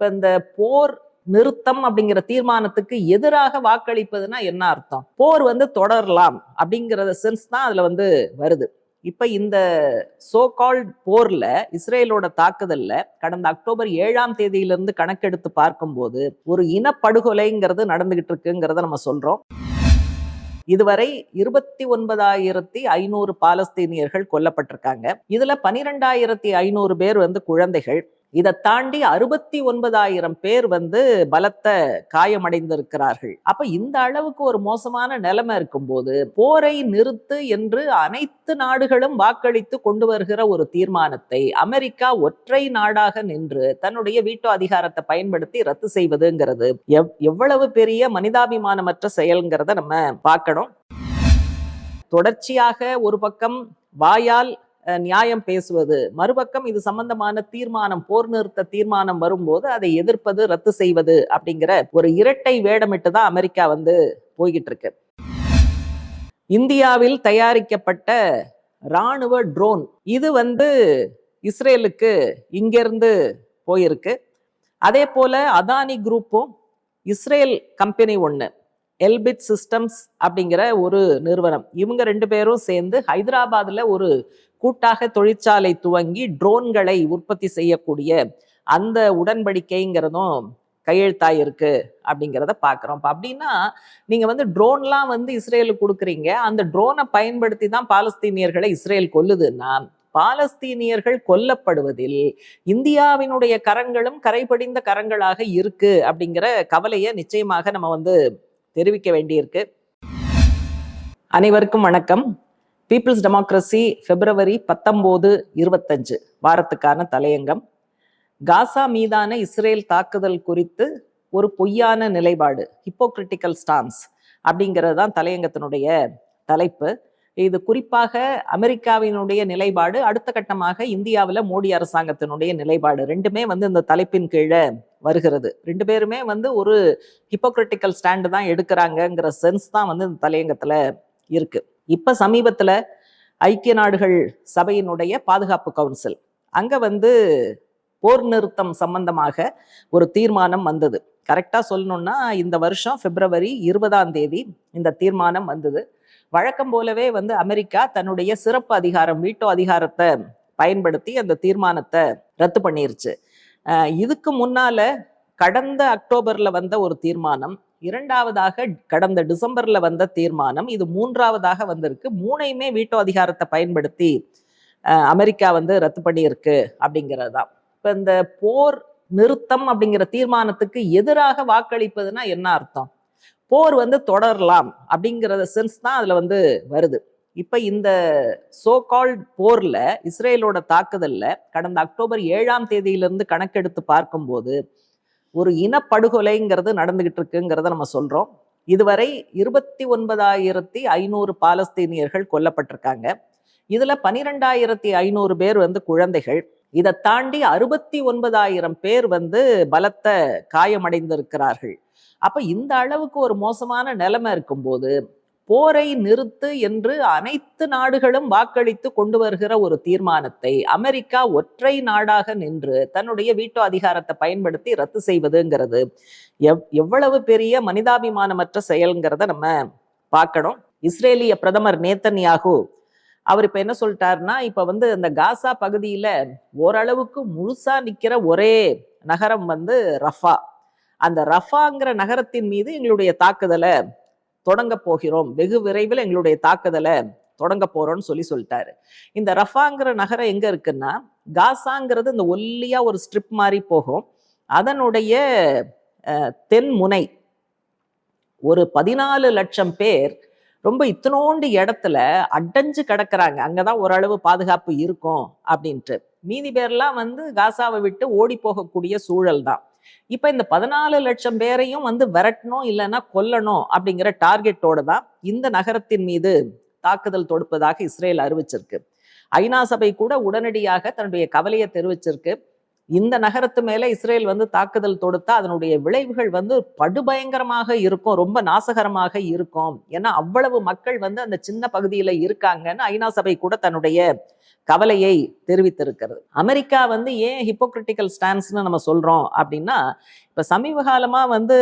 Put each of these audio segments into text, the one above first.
இப்போ இந்த போர் நிறுத்தம் அப்படிங்கிற தீர்மானத்துக்கு எதிராக வாக்களிப்பதுன்னா என்ன அர்த்தம்? போர் வந்து தொடரலாம் அப்படிங்கிற சென்ஸ் தான் அதில் வந்து வருது. இப்போ இந்த சோ கால்ட் போரில் இஸ்ரேலோட தாக்குதலில் கடந்த அக்டோபர் ஏழாம் தேதியிலிருந்து கணக்கெடுத்து பார்க்கும்போது ஒரு இனப்படுகொலைங்கிறது நடந்துகிட்டு இருக்குங்கிறத நம்ம சொல்கிறோம் இதுவரை இருபத்தி ஒன்பதாயிரத்தி ஐநூறு பாலஸ்தீனியர்கள் கொல்லப்பட்டிருக்காங்க. இதுல பனிரெண்டாயிரத்தி ஐநூறு பேர் வந்து குழந்தைகள். இதை தாண்டி அறுபத்தி ஒன்பதாயிரம் பேர் வந்து பலத்த காயமடைந்திருக்கிறார்கள். அப்ப இந்த அளவுக்கு ஒரு மோசமான நிலைமை இருக்கும்போது போரை நிறுத்து என்று அனைத்து நாடுகளும் வாக்களித்து கொண்டு வருகிற ஒரு தீர்மானத்தை அமெரிக்கா ஒற்றை நாடாக நின்று தன்னுடைய வீட்டோ அதிகாரத்தை பயன்படுத்தி ரத்து செய்வதுங்கிறது எவ் எவ்வளவு பெரிய மனிதாபிமானமற்ற செயல்ங்கிறத நம்ம பார்க்கணும். தொடர்ச்சியாக ஒரு பக்கம் வாயால் நியாயம் பேசுவது. மறுபக்கம் இது சம்பந்தமான தீர்மானம் போர் நிறுத்த தீர்மானம் வரும்போது அதை எதிர்ப்பது ரத்து செய்வது அப்படிங்கிற ஒரு இரட்டை வேடமிட்டு தான் அமெரிக்கா வந்து போய்கிட்டு இருக்கு இந்தியாவில் தயாரிக்கப்பட்ட ராணுவ ட்ரோன் இது வந்து இஸ்ரேலுக்கு இங்கிருந்து போயிருக்கு. அதே போல அதானி குரூப்பும் இஸ்ரேல் கம்பெனி ஒன்று எல்பிட் சிஸ்டம்ஸ் அப்படிங்கிற ஒரு நிறுவனம். இவங்க ரெண்டு பேரும் சேர்ந்து ஹைதராபாத்தில் ஒரு கூட்டாக தொழிற்சாலை துவங்கி ட்ரோன்களை உற்பத்தி செய்யக்கூடிய அந்த உடன்படிக்கைங்கிறதும் கையெழுத்தாயிருக்கு அப்படிங்கிறத பார்க்குறோம் இப்போ அப்படின்னா நீங்கள் வந்து ட்ரோன்லாம் வந்து இஸ்ரேலுக்கு கொடுக்குறீங்க. அந்த ட்ரோனை பயன்படுத்தி தான் பாலஸ்தீனியர்களை இஸ்ரேல் கொல்லுதுன்னா பாலஸ்தீனியர்கள் கொல்லப்படுவதில் இந்தியாவினுடைய கரங்களும் கரைபடிந்த கரங்களாக இருக்கு அப்படிங்கிற கவலையை நிச்சயமாக நம்ம வந்து தெரிவிக்க வேண்டியிருக்கு. அனைவருக்கும் வணக்கம். பீப்புள்ஸ் டெமோக்ரஸி பிப்ரவரி பத்தொம்போது இருபத்தஞ்சு வாரத்துக்கான தலையங்கம். காசா மீதான இஸ்ரேல் தாக்குதல் குறித்து ஒரு பொய்யான நிலைப்பாடு ஹிப்போக்ரிட்டிக்கல் ஸ்டான்ஸ் அப்படிங்கிறது தான் தலையங்கத்தினுடைய தலைப்பு. இது குறிப்பாக அமெரிக்காவினுடைய நிலைப்பாடு அடுத்த கட்டமாக இந்தியாவில் மோடி அரசாங்கத்தினுடைய நிலைப்பாடு ரெண்டுமே வந்து இந்த தலைப்பின் கீழே வருகிறது. ரெண்டு பேருமே வந்து ஒரு ஹிப்போக்ரிட்டிக்கல் ஸ்டாண்டு தான் எடுக்கிறாங்கங்கிற சென்ஸ் தான் வந்து இந்த தலையங்கத்தில் இருக்குது இப்போ சமீபத்தில் ஐக்கிய நாடுகள் சபையினுடைய பாதுகாப்பு கவுன்சில் அங்கே வந்து போர் நிறுத்தம் சம்பந்தமாக ஒரு தீர்மானம் வந்தது. கரெக்டாக சொல்லணும்னா இந்த வருஷம் பிப்ரவரி இருபதாம் தேதி இந்த தீர்மானம் வந்தது. வழக்கம் போலவே வந்து அமெரிக்கா தன்னுடைய சிறப்பு அதிகாரம் வீட்டோ அதிகாரத்தை பயன்படுத்தி அந்த தீர்மானத்தை ரத்து பண்ணிருச்சு. இதுக்கு முன்னால கடந்த அக்டோபர்ல வந்த ஒரு தீர்மானம் இரண்டாவதாக கடந்த டிசம்பர்ல வந்த தீர்மானம் இது மூன்றாவதாக வந்திருக்கு. மூணையுமே வீட்டோ அதிகாரத்தை பயன்படுத்தி அமெரிக்கா வந்து ரத்து பண்ணியிருக்கு அப்படிங்கிறது தான் இப்ப இந்த போர் நிறுத்தம் அப்படிங்கிற தீர்மானத்துக்கு எதிராக வாக்களிப்பதுன்னா என்ன அர்த்தம்? போர் வந்து தொடரலாம் அப்படிங்கிற சென்ஸ் தான் அதுல வந்து வருது. இப்போ இந்த சோ கால்ட் போரில் இஸ்ரேலோட தாக்குதலில் கடந்த அக்டோபர் ஏழாம் தேதியிலிருந்து கணக்கெடுத்து பார்க்கும்போது ஒரு இனப்படுகொலைங்கிறது நடந்துகிட்டு இருக்குங்கிறத நம்ம சொல்கிறோம் இதுவரை இருபத்தி ஒன்பதாயிரத்தி ஐநூறு பாலஸ்தீனியர்கள் கொல்லப்பட்டிருக்காங்க. இதில் பனிரெண்டாயிரத்தி ஐநூறு பேர் வந்து குழந்தைகள். இதை தாண்டி அறுபத்தி ஒன்பதாயிரம் பேர் வந்து பலத்த காயமடைந்திருக்கிறார்கள். அப்போ இந்த அளவுக்கு ஒரு மோசமான நிலைமை இருக்கும்போது போரை நிறுத்து என்று அனைத்து நாடுகளும் வாக்களித்து கொண்டு வருகிற ஒரு தீர்மானத்தை அமெரிக்கா ஒற்றை நாடாக நின்று தன்னுடைய வீட்டோ அதிகாரத்தை பயன்படுத்தி ரத்து செய்வதுங்கிறது. எவ் எவ்வளவு பெரிய மனிதாபிமானமற்ற செயல்ங்கிறத நம்ம பார்க்கணும். இஸ்ரேலிய பிரதமர் நேத்தன்யாகு அவர் இப்போ என்ன சொல்லிட்டாருன்னா இப்போ வந்து இந்த காசா பகுதியில் ஓரளவுக்கு முழுசாக நிற்கிற ஒரே நகரம் வந்து ரஃபா. அந்த ரஃபாங்கிற நகரத்தின் மீது எங்களுடைய தாக்குதலை தொடங்க போகிறோம். வெகு விரைவில் எங்களுடைய தாக்குதலை தொடங்க போறோம்னு சொல்லி சொல்லிட்டாரு. இந்த ரஃபாங்கிற நகரம் எங்க இருக்குன்னா காசாங்கிறது இந்த ஒல்லியா ஒரு ஸ்ட்ரிப் மாதிரி போகும். அதனுடைய அஹ், தென் முனை ஒரு பதினாலு லட்சம் பேர் ரொம்ப இத்தனோண்டு இடத்துல அடைஞ்சு கிடக்குறாங்க. அங்கதான் ஓரளவு பாதுகாப்பு இருக்கும் அப்படின்ட்டு. மீதி பேர்லாம் வந்து காசாவை விட்டு ஓடி போகக்கூடிய சூழல் தான் இப்ப இந்த பதினாலு லட்சம் பேரையும் வந்து விரட்டணும் இல்லைன்னா கொல்லணும் அப்படிங்கிற டார்கெட்டோட தான் இந்த நகரத்தின் மீது தாக்குதல் தொடுப்பதாக இஸ்ரேல் அறிவிச்சிருக்கு. ஐநா சபை கூட உடனடியாக தன்னுடைய கவலையை தெரிவிச்சிருக்கு. இந்த நகரத்து மேல இஸ்ரேல் வந்து தாக்குதல் தொடுத்தா அதனுடைய விளைவுகள் வந்து படுபயங்கரமாக இருக்கும் ரொம்ப நாசகரமாக இருக்கும். ஏன்னா அவ்வளவு மக்கள் வந்து அந்த சின்ன பகுதியில இருக்காங்கன்னு ஐநா சபை கூட தன்னுடைய கவலையை தெரிவித்திருக்கிறது. அமெரிக்கா வந்து ஏன் ஹிப்போக்ரிட்டிக்கல் ஸ்டான்ஸ்னு நம்ம சொல்றோம் அப்படின்னா இப்ப சமீப காலமா வந்து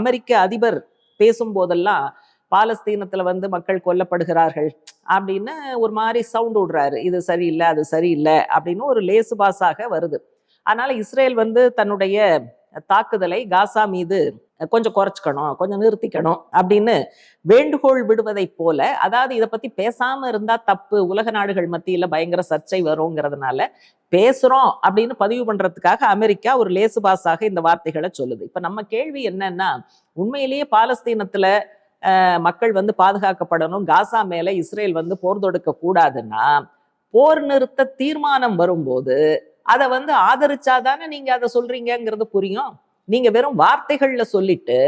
அமெரிக்க அதிபர் பேசும்போதெல்லாம் பாலஸ்தீனத்துல வந்து மக்கள் கொல்லப்படுகிறார்கள் அப்படின்னு ஒரு மாதிரி சவுண்ட் விடுறாரு. இது சரியில்லை அது சரியில்லை அப்படின்னு ஒரு லேசு பாசாக வருது. அதனால இஸ்ரேல் வந்து தன்னுடைய தாக்குதலை காசா மீது கொஞ்சம் குறைச்சிக்கணும் கொஞ்சம் நிறுத்திக்கணும் அப்படின்னு வேண்டுகோள் விடுவதை போல அதாவது இதை பத்தி பேசாம இருந்தா தப்பு உலக நாடுகள் மத்தியில பயங்கர சர்ச்சை வருங்கிறதுனால பேசுறோம் அப்படின்னு பதிவு பண்றதுக்காக அமெரிக்கா ஒரு லேசுபாசாக இந்த வார்த்தைகளை சொல்லுது. இப்ப நம்ம கேள்வி என்னன்னா உண்மையிலேயே பாலஸ்தீனத்துல மக்கள் வந்து பாதுகாக்கப்படணும் காசா மேல இஸ்ரேல் வந்து போர் தொடுக்க கூடாதுன்னா போர் நிறுத்த தீர்மானம் வரும்போது அதை வந்து ஆதரிச்சாதானே நீங்க அதை சொல்றீங்கிறது புரியும்? நீங்க வெறும் வார்த்தைகள்ல சொல்லிட்டு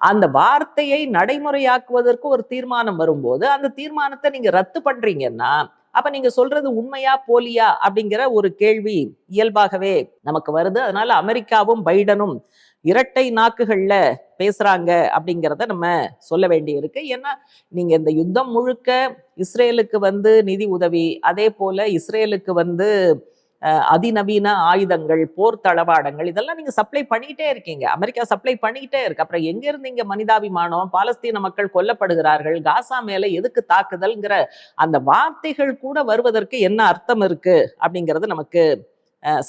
அந்த வார்த்தையை நடைமுறையாக்குவதற்கு ஒரு தீர்மானம் வரும்போது அந்த தீர்மானத்தை நீங்க ரத்து பண்றீங்கன்னா அப்ப நீங்க சொல்றது உண்மையா போலியா அப்படிங்கிற ஒரு கேள்வி இயல்பாகவே நமக்கு வருது. அதனால அமெரிக்காவும் பைடனும் இரட்டை நாக்குகள்ல பேசுறாங்க அப்படிங்கிறத நம்ம சொல்ல வேண்டியிருக்கு. ஏன்னா நீங்க இந்த யுத்தம் முழுக்க இஸ்ரேலுக்கு வந்து நிதி உதவி அதே போல இஸ்ரேலுக்கு வந்து அதிநவீன ஆயுதங்கள் போர் தளவாடங்கள் இதெல்லாம் நீங்க சப்ளை பண்ணிக்கிட்டே இருக்கீங்க. அமெரிக்கா சப்ளை பண்ணிக்கிட்டே இருக்கு. அப்புறம் எங்க இருந்து இங்க மனிதாபிமானம் பாலஸ்தீன மக்கள் கொல்லப்படுகிறார்கள் காசா மேல எதுக்கு தாக்குதல்ங்கிற அந்த வார்த்தைகள் கூட வருவதற்கு என்ன அர்த்தம் இருக்கு? அப்படிங்கிறது நமக்கு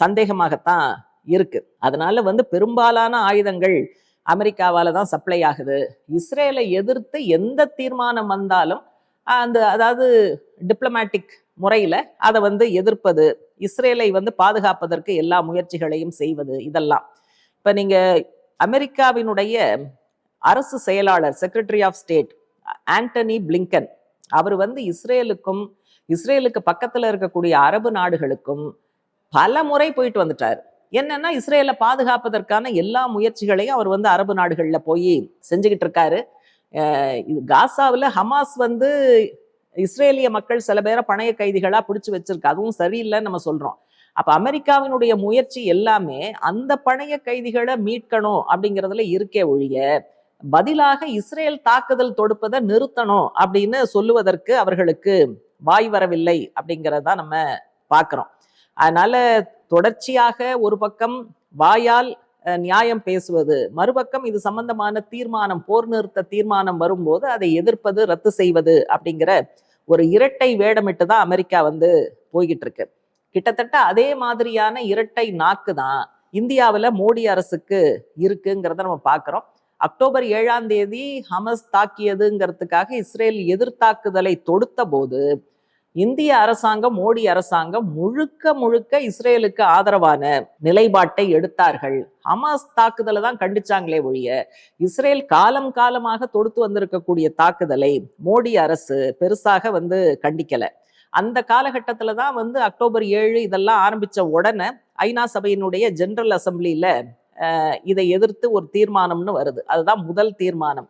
சந்தேகமாகத்தான் இருக்கு. அதனால வந்து பெரும்பாலான ஆயுதங்கள் அமெரிக்காவால தான் சப்ளை ஆகுது. இஸ்ரேலை எதிர்த்து எந்த தீர்மானம் வந்தாலும் அந்த அதாவது டிப்ளமேட்டிக் முறையில் அதை வந்து எதிர்ப்பது இஸ்ரேலை வந்து பாதுகாப்பதற்கு எல்லா முயற்சிகளையும் செய்வது இதெல்லாம். இப்போ நீங்கள் அமெரிக்காவினுடைய அரசு செயலாளர் secretary of state Antony Blinken அவர் வந்து இஸ்ரேலுக்கும் இஸ்ரேலுக்கு பக்கத்தில் இருக்கக்கூடிய அரபு நாடுகளுக்கும் பல முறை போயிட்டு வந்துட்டார். என்னன்னா இஸ்ரேலை பாதுகாப்பதற்கான எல்லா முயற்சிகளையும் அவர் வந்து அரபு நாடுகளில் போய் செஞ்சுக்கிட்டு இருக்காரு. இது காசாவில் ஹமாஸ் வந்து இஸ்ரேலிய மக்கள் சில பேரை பணைய கைதிகளா பிடிச்சு வச்சிருக்கு. அதுவும் சரியில்லைன்னு நம்ம சொல்றோம். அப்ப அமெரிக்காவினுடைய முயற்சி எல்லாமே அந்த பணைய கைதிகளை மீட்கணும் அப்படிங்கிறதுல இருக்கே ஒழிய பதிலாக இஸ்ரேல் தாக்குதல் தொடுப்பதை நிறுத்தணும் அப்படின்னு சொல்லுவதற்கு அவர்களுக்கு வாய் வரவில்லை அப்படிங்கிறத நம்ம பார்க்கிறோம் அதனால தொடர்ச்சியாக ஒரு பக்கம் வாயால் நியாயம் பேசுவது மறுபக்கம் இது சம்பந்தமான தீர்மானம் போர் நிறுத்த தீர்மானம் வரும்போது அதை எதிர்ப்பது ரத்து செய்வது அப்படிங்கிற ஒரு இரட்டை வேடமிட்டு தான் அமெரிக்கா வந்து போய்கிட்டு இருக்கு கிட்டத்தட்ட அதே மாதிரியான இரட்டை நாக்கு தான் இந்தியாவில் மோடி அரசுக்கு இருக்குங்கிறத நம்ம பார்க்குறோம் அக்டோபர் ஏழாம் தேதி ஹமஸ் தாக்கியதுங்கிறதுக்காக இஸ்ரேல் எதிர்த்தாக்குதலை தொடுத்த போது இந்திய அரசாங்கம் மோடி அரசாங்கம் முழுக்க முழுக்க இஸ்ரேலுக்கு ஆதரவான நிலைப்பாட்டை எடுத்தார்கள். ஹமாஸ் தாக்குதலை தான் கண்டிச்சாங்களே ஒழிய இஸ்ரேல் காலம் காலமாக தொடுத்து வந்திருக்கக்கூடிய தாக்குதலை மோடி அரசு பெருசாக வந்து கண்டிக்கல. அந்த காலகட்டத்தில் தான் வந்து அக்டோபர் ஏழு இதெல்லாம் ஆரம்பிச்ச உடனே ஐநா சபையினுடைய ஜெனரல் அசம்பிளியில் இதை எதிர்த்து ஒரு தீர்மானம்னு வருது. அதுதான் முதல் தீர்மானம்.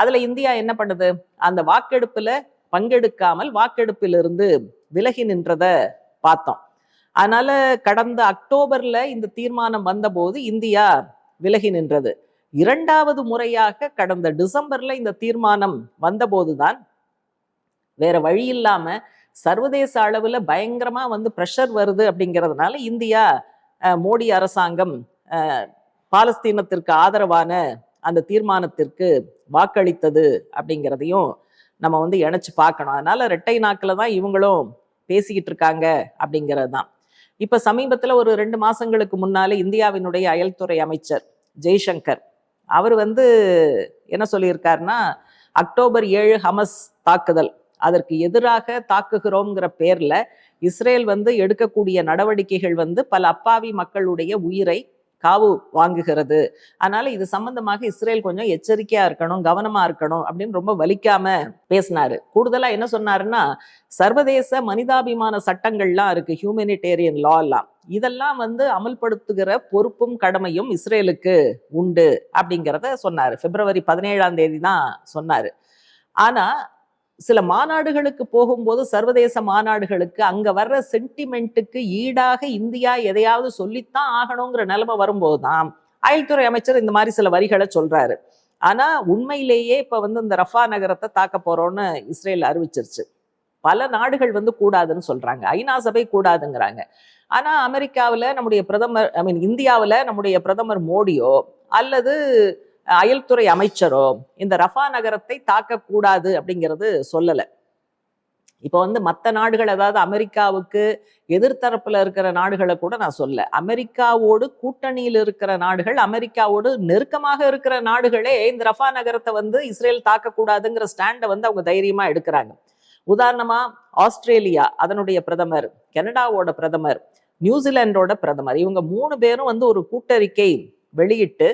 அதில் இந்தியா என்ன பண்ணுது? அந்த வாக்கெடுப்பில் பங்கெடுக்காமல் வாக்கெடுப்பிலிருந்து விலகி நின்றத பார்த்தோம். அதனால கடந்த அக்டோபர்ல இந்த தீர்மானம் வந்தபோது இந்தியா விலகி நின்றது. இரண்டாவது முறையாக கடந்த டிசம்பர்ல இந்த தீர்மானம் வந்தபோதுதான் வேற வழி இல்லாம சர்வதேச அளவுல பயங்கரமா வந்து ப்ரெஷர் வருது அப்படிங்கிறதுனால இந்தியா மோடி அரசாங்கம் பாலஸ்தீனத்திற்கு ஆதரவான அந்த தீர்மானத்திற்கு வாக்களித்தது அப்படிங்கிறதையும் நம்ம வந்து இணைச்சு பார்க்கணும். அதனால ரெட்டை நாக்கில் தான் இவங்களும் பேசிக்கிட்டு இருக்காங்க அப்படிங்கிறது தான். இப்ப சமீபத்துல ஒரு ரெண்டு மாசங்களுக்கு முன்னாலே இந்தியாவினுடைய அயல்துறை அமைச்சர் ஜெய்சங்கர் அவர் வந்து என்ன சொல்லியிருக்காருன்னா அக்டோபர் ஏழு ஹமஸ் தாக்குதல் அதற்கு எதிராக தாக்குகிறோங்கிற பேர்ல இஸ்ரேல் வந்து எடுக்கக்கூடிய நடவடிக்கைகள் வந்து பல அப்பாவி மக்களுடைய உயிரை காவு வாங்குகிறது. அதனால இது சம்பந்தமாக இஸ்ரேல் கொஞ்சம் எச்சரிக்கையா இருக்கணும் கவனமா இருக்கணும் அப்படின்னு ரொம்ப வலிக்காம பேசினாரு. கூடுதலா என்ன சொன்னாருன்னா சர்வதேச மனிதாபிமான சட்டங்கள்லாம் இருக்கு ஹியூமனிடேரியன் லா எல்லாம். இதெல்லாம் வந்து அமல்படுத்துகிற பொறுப்பும் கடமையும் இஸ்ரேலுக்கு உண்டு அப்படிங்கிறத சொன்னாரு. பிப்ரவரி பதினேழாம் தேதி தான் சொன்னாரு. ஆனா சில மாநாடுகளுக்கு போகும்போது சர்வதேச மாநாடுகளுக்கு அங்க வர்ற சென்டிமெண்ட்டுக்கு ஈடாக இந்தியா எதையாவது சொல்லித்தான் ஆகணுங்கிற நிலைமை வரும்போது தான் அயல்துறை அமைச்சர் இந்த மாதிரி சில வரிகளை சொல்றாரு. ஆனா உண்மையிலேயே இப்ப வந்து இந்த ரஃபா நகரத்தை தாக்க போறோம்னு இஸ்ரேல் அறிவிச்சிருச்சு. பல நாடுகள் வந்து கூடாதுன்னு சொல்றாங்க. ஐநா சபை கூடாதுங்கிறாங்க. ஆனா அமெரிக்காவில் நம்முடைய பிரதமர் ஐ மீன் இந்தியாவில் நம்முடைய பிரதமர் மோடியோ அல்லது அயல்துறை அமைச்சரோ இந்த ரஃபா நகரத்தை தாக்கக்கூடாது அப்படிங்கிறது சொல்லலை. இப்போ வந்து மற்ற நாடுகள் அதாவது அமெரிக்காவுக்கு எதிர்த்தரப்பில் இருக்கிற நாடுகளை கூட நான் சொல்ல அமெரிக்காவோடு கூட்டணியில் இருக்கிற நாடுகள் அமெரிக்காவோடு நெருக்கமாக இருக்கிற நாடுகளே இந்த ரஃபா நகரத்தை வந்து இஸ்ரேல் தாக்கக்கூடாதுங்கிற ஸ்டாண்டை வந்து அவங்க தைரியமாக எடுக்கிறாங்க. உதாரணமா ஆஸ்திரேலியா அதனுடைய பிரதமர் கனடாவோட பிரதமர் நியூசிலாண்டோட பிரதமர் இவங்க மூணு பேரும் வந்து ஒரு கூட்டறிக்கை வெளியிட்டு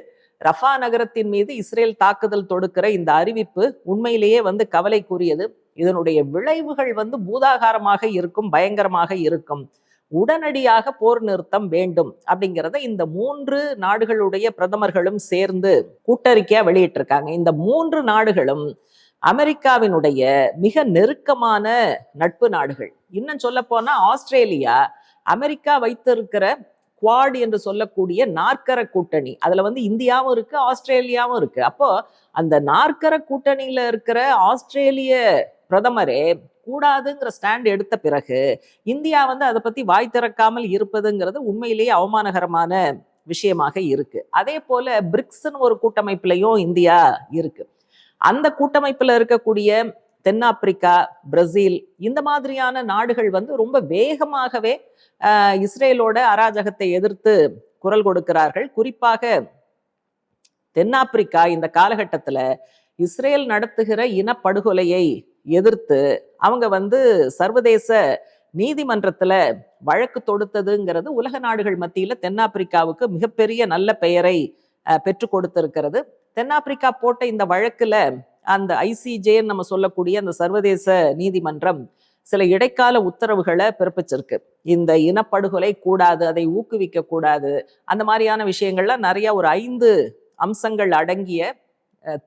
ரஃபா நகரத்தின் மீது இஸ்ரேல் தாக்குதல் தொடுக்கிற இந்த அறிவிப்பு உண்மையிலேயே வந்து கவலைக்குரியது. இதனுடைய விளைவுகள் வந்து பூதாகாரமாக இருக்கும் பயங்கரமாக இருக்கும். உடனடியாக போர் நிறுத்தம் வேண்டும் அப்படிங்கிறத இந்த மூன்று நாடுகளுடைய பிரதமர்களும் சேர்ந்து கூட்டறிக்கையா வெளியிட்டிருக்காங்க. இந்த மூன்று நாடுகளும் அமெரிக்காவினுடைய மிக நெருக்கமான நட்பு நாடுகள். இன்னும் சொல்ல போனா ஆஸ்திரேலியா அமெரிக்கா வைத்திருக்கிற குவாட் என்று சொல்லக்கூடிய நாற்கர கூட்டணி. அதில் வந்து இந்தியாவும் இருக்கு ஆஸ்திரேலியாவும் இருக்கு. அப்போ அந்த நாற்கர கூட்டணியில இருக்கிற ஆஸ்திரேலிய பிரதமரே கூடாதுங்கிற ஸ்டாண்ட் எடுத்த பிறகு இந்தியா வந்து அதை பத்தி வாய் திறக்காமல் இருப்பதுங்கிறது உண்மையிலேயே அவமானகரமான விஷயமாக இருக்கு. அதே போல பிரிக்ஸ்னு ஒரு கூட்டமைப்புலையும் இந்தியா இருக்கு. அந்த கூட்டமைப்பில் இருக்கக்கூடிய தென்னாப்பிரிக்கா பிரசீல் இந்த மாதிரியான நாடுகள் வந்து ரொம்ப வேகமாகவே இஸ்ரேலோட அராஜகத்தை எதிர்த்து குரல் கொடுக்கிறார்கள். குறிப்பாக தென்னாப்பிரிக்கா இந்த காலகட்டத்தில் இஸ்ரேல் நடத்துகிற இனப்படுகொலையை எதிர்த்து அவங்க வந்து சர்வதேச நீதிமன்றத்துல வழக்கு தொடுத்ததுங்கிறது உலக நாடுகள் மத்தியில தென்னாப்பிரிக்காவுக்கு மிகப்பெரிய நல்ல பெயரை பெற்று கொடுத்திருக்கிறது. தென்னாப்பிரிக்கா போட்ட இந்த வழக்குல அந்த ஐசிஜேன்னு நம்ம சொல்லக்கூடிய அந்த சர்வதேச நீதிமன்றம் சில இடைக்கால உத்தரவுகளை பிறப்பிச்சிருக்கு. இந்த இனப்படுகொலை கூடாது அதை ஊக்குவிக்க கூடாது அந்த மாதிரியான விஷயங்கள்ல நிறைய ஒரு ஐந்து அம்சங்கள் அடங்கிய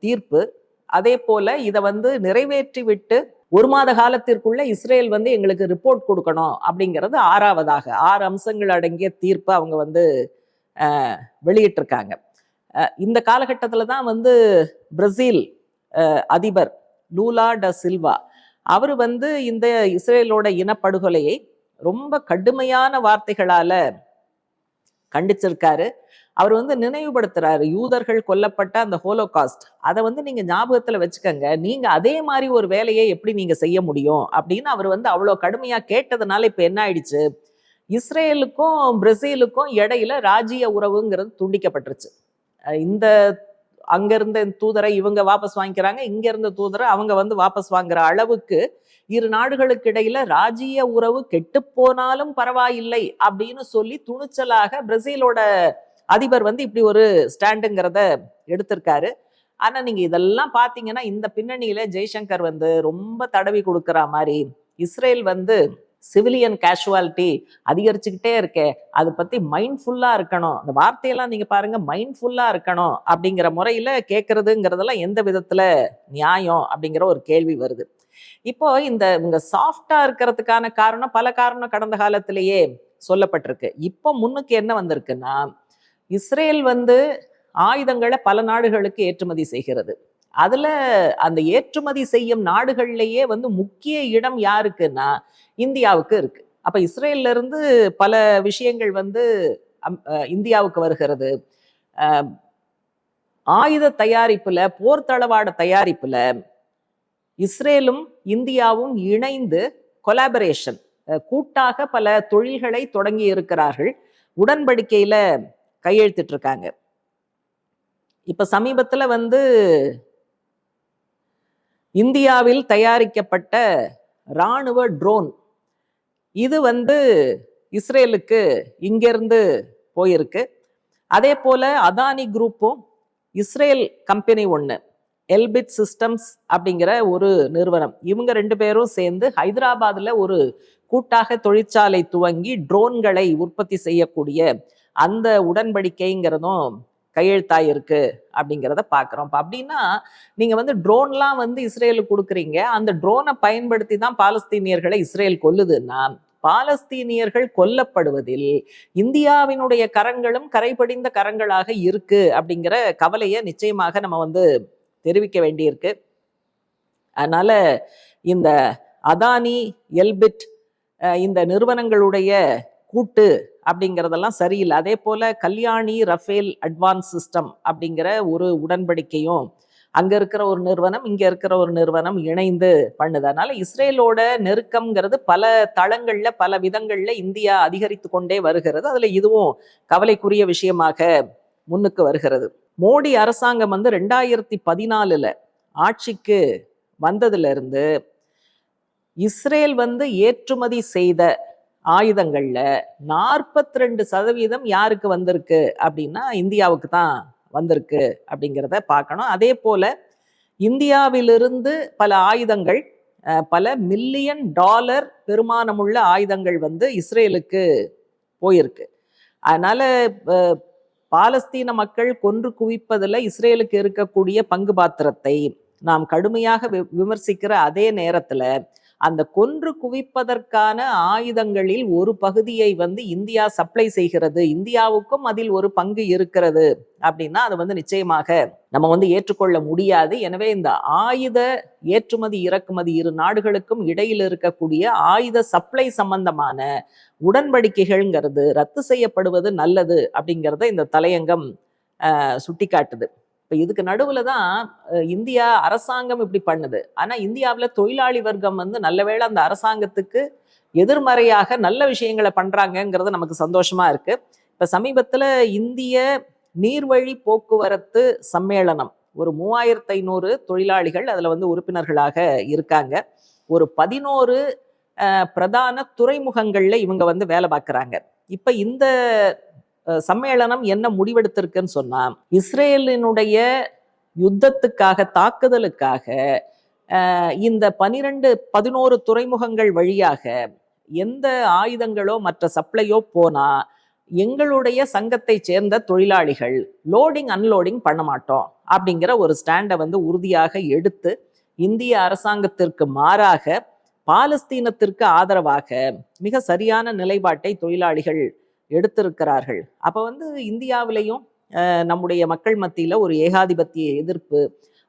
தீர்ப்பு. அதே போல இதை வந்து நிறைவேற்றி விட்டு ஒரு மாத காலத்திற்குள்ள இஸ்ரேல் வந்து எங்களுக்கு ரிப்போர்ட் கொடுக்கணும் அப்படிங்கிறது ஆறாவதாக ஆறு அம்சங்கள் அடங்கிய தீர்ப்பு அவங்க வந்து வெளியிட்டிருக்காங்க. இந்த காலகட்டத்தில் தான் வந்து பிரசீல் அதிபர் லூலா ட சில்வா. அவர் வந்து இந்த இஸ்ரேலோட இனப்படுகொலையை ரொம்ப கடுமையான வார்த்தைகளால கண்டிச்சிருக்காரு. அவர் வந்து நினைவுபடுத்துறாரு யூதர்கள் கொல்லப்பட்ட அந்த ஹோலோகாஸ்ட். அதை வந்து நீங்க ஞாபகத்துல வச்சுக்கோங்க நீங்க அதே மாதிரி ஒரு வேலையை எப்படி நீங்க செய்ய முடியும்? அப்படின்னு அவர் வந்து அவ்வளோ கடுமையா கேட்டதுனால இப்ப என்ன ஆயிடுச்சு? இஸ்ரேலுக்கும் பிரேசிலுக்கும் இடையில ராஜ்ய உறவுங்கிறது துண்டிக்கப்பட்டுருச்சு. இந்த அங்க இருந்த தூதரை இவங்க வாபஸ் வாங்கிக்கிறாங்க இங்க இருந்த தூதரை அவங்க வந்து வாபஸ் வாங்குற அளவுக்கு இரு நாடுகளுக்கு இடையில ராஜீய உறவு கெட்டு போனாலும் பரவாயில்லை அப்படின்னு சொல்லி துணிச்சலாக பிரேசிலோட அதிபர் வந்து இப்படி ஒரு ஸ்டாண்டுங்கிறத எடுத்திருக்காரு. ஆனா நீங்க இதெல்லாம் பாத்தீங்கன்னா இந்த பின்னணியில ஜெய்சங்கர் வந்து ரொம்ப தடவி கொடுக்குற மாதிரி இஸ்ரேல் வந்து சிவிலியன் கேஷுவாலிட்டி அதிகரிச்சுக்கிட்டே இருக்கே அதை பத்தி மைண்ட்ஃபுல்லா இருக்கணும். அந்த வார்த்தையெல்லாம் நீங்க பாருங்க மைண்ட்ஃபுல்லா இருக்கணும் அப்படிங்கிற முறையில கேட்கறதுங்கிறதெல்லாம் எந்த விதத்துல நியாயம் அப்படிங்கிற ஒரு கேள்வி வருது. இப்போ இந்த இவங்க சாஃப்டா இருக்கிறதுக்கான காரணம் பல காரணம் கடந்த காலத்திலேயே சொல்லப்பட்டிருக்கு. இப்போ முன்னுக்கு என்ன வந்திருக்குன்னா இஸ்ரேல் வந்து ஆயுதங்களை பல நாடுகளுக்கு ஏற்றுமதி செய்கிறது. அதுல அந்த ஏற்றுமதி செய்யும் நாடுகள்லயே வந்து முக்கிய இடம் யாருக்குன்னா இந்தியாவுக்கு இருக்கு. அப்ப இஸ்ரேல்ல இருந்து பல விஷயங்கள் வந்து இந்தியாவுக்கு வருகிறது. ஆயுத தயாரிப்புல போர் தளவாட தயாரிப்புல இஸ்ரேலும் இந்தியாவும் இணைந்து கொலாபரேஷன் கூட்டாக பல தொழில்களை தொடங்கி இருக்கிறார்கள். உடன்படிக்கையில கையெழுத்திட்டு இருக்காங்க. இப்ப சமீபத்துல வந்து இந்தியாவில் தயாரிக்கப்பட்ட இராணுவ ட்ரோன் இது வந்து இஸ்ரேலுக்கு இங்கேருந்து போயிருக்கு. அதே போல் அதானி குரூப்பும் இஸ்ரேல் கம்பெனி ஒன்று எல்பிட் சிஸ்டம்ஸ் அப்படிங்கிற ஒரு நிறுவனம். இவங்க ரெண்டு பேரும் சேர்ந்து ஹைதராபாத்தில் ஒரு கூட்டாக தொழிற்சாலை துவங்கி ட்ரோன்களை உற்பத்தி செய்யக்கூடிய அந்த உடன்படிக்கைங்கிறதும் கையெழுத்தாயிருக்கு அப்படிங்கிறத பார்க்குறோம் இப்போ அப்படின்னா நீங்கள் வந்து ட்ரோன்லாம் வந்து இஸ்ரேலுக்கு கொடுக்குறீங்க. அந்த ட்ரோனை பயன்படுத்தி தான் பாலஸ்தீனியர்களை இஸ்ரேல் கொல்லுதுன்னா பாலஸ்தீனியர்கள் கொல்லப்படுவதில் இந்தியாவினுடைய கரங்களும் கரைபடிந்த கரங்களாக இருக்கு அப்படிங்கிற கவலையை நிச்சயமாக நம்ம வந்து தெரிவிக்க வேண்டியிருக்கு. அதனால இந்த அதானி எல்பிட் இந்த நிறுவனங்களுடைய கூட்டு அப்படிங்கிறதெல்லாம் சரியில்லை. அதே போல கல்யாணி ரஃபேல் அட்வான்ஸ் சிஸ்டம் அப்படிங்கிற ஒரு உடன்படிக்கையும் அங்கே இருக்கிற ஒரு நிறுவனம் இங்கே இருக்கிற ஒரு நிறுவனம் இணைந்து பண்ணுது. அதனால இஸ்ரேலோட நெருக்கம்ங்கிறது பல தளங்களில் பல விதங்களில் இந்தியா அதிகரித்து கொண்டே வருகிறது. அதில் இதுவும் கவலைக்குரிய விஷயமாக முன்னுக்கு வருகிறது. மோடி அரசாங்கம் வந்து ரெண்டாயிரத்தி பதினாலுல ஆட்சிக்கு வந்ததுலேருந்து இஸ்ரேல் வந்து ஏற்றுமதி செய்த ஆயுதங்களில் நாற்பத்தி ரெண்டு சதவீதம் யாருக்கு வந்திருக்கு அப்படின்னா இந்தியாவுக்கு தான் வந்திருக்கு அப்படிங்கிறத பார்க்கணும். அதே போல இந்தியாவிலிருந்து பல ஆயுதங்கள் பல மில்லியன் டாலர் பெருமானமுள்ள ஆயுதங்கள் வந்து இஸ்ரேலுக்கு போயிருக்கு. அதனால பாலஸ்தீன மக்கள் கொன்று குவிப்பதில் இஸ்ரேலுக்கு இருக்கக்கூடிய பங்கு பாத்திரத்தை நாம் கடுமையாக வி- விமர்சிக்கிற அதே நேரத்தில் அந்த கொன்று குவிப்பதற்கான ஆயுதங்களில் ஒரு பகுதியை வந்து இந்தியா சப்ளை செய்கிறது. இந்தியாவுக்கும் அதில் ஒரு பங்கு இருக்கிறது. அப்படின்னா அது வந்து நிச்சயமாக நம்ம வந்து ஏற்றுக்கொள்ள முடியாது. எனவே இந்த ஆயுத ஏற்றுமதி இறக்குமதி இரு நாடுகளுக்கும் இடையில் இருக்கக்கூடிய ஆயுத சப்ளை சம்பந்தமான உடன்படிக்கைகள்ங்கிறது ரத்து செய்யப்படுவது நல்லது அப்படிங்கிறத இந்த தலையங்கம் சுட்டிக்காட்டுது. இப்போ இதுக்கு நடுவில் தான் இந்தியா அரசாங்கம் இப்படி பண்ணுது. ஆனால் இந்தியாவில் தொழிலாளி வர்க்கம் வந்து நல்லவேளை அந்த அரசாங்கத்துக்கு எதிர்மறையாக நல்ல விஷயங்களை பண்ணுறாங்கங்கிறது நமக்கு சந்தோஷமாக இருக்குது இப்போ சமீபத்தில் இந்திய நீர்வழி போக்குவரத்து சம்மேளனம் ஒரு மூவாயிரத்து ஐநூறு தொழிலாளிகள் அதில் வந்து உறுப்பினர்களாக இருக்காங்க. ஒரு பதினோரு பிரதான துறைமுகங்களில் இவங்க வந்து வேலை பார்க்குறாங்க. இப்போ இந்த சம்மேளனம் என்ன முடிவெடுத்திருக்குன்னு சொன்னா இஸ்ரேலினுடைய யுத்தத்துக்காக தாக்குதலுக்காக இந்த பனிரெண்டு பதினோரு துறைமுகங்கள் வழியாக எந்த ஆயுதங்களோ மற்ற சப்ளையோ போனா எங்களுடைய சங்கத்தை சேர்ந்த தொழிலாளிகள் லோடிங் அன்லோடிங் பண்ண மாட்டோம் அப்படிங்கிற ஒரு ஸ்டாண்டை வந்து உறுதியாக எடுத்து இந்திய அரசாங்கத்திற்கு மாறாக பாலஸ்தீனத்திற்கு ஆதரவாக மிக சரியான நிலைப்பாட்டை தொழிலாளிகள் எடுத்திருக்கிறார்கள். அப்போ வந்து இந்தியாவிலையும் நம்முடைய மக்கள் மத்தியில் ஒரு ஏகாதிபத்திய எதிர்ப்பு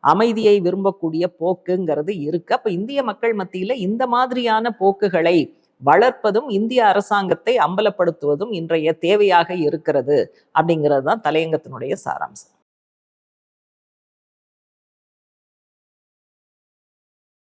அமைதியை விரும்பக்கூடிய போக்குங்கிறது இருக்கு. அப்ப இந்திய மக்கள் மத்தியில இந்த மாதிரியான போக்குகளை வளர்ப்பதும் இந்திய அரசாங்கத்தை அம்பலப்படுத்துவதும் இன்றைய தேவையாக இருக்கிறது அப்படிங்கிறது தான் தலையங்கத்தினுடைய சாராம்சம்.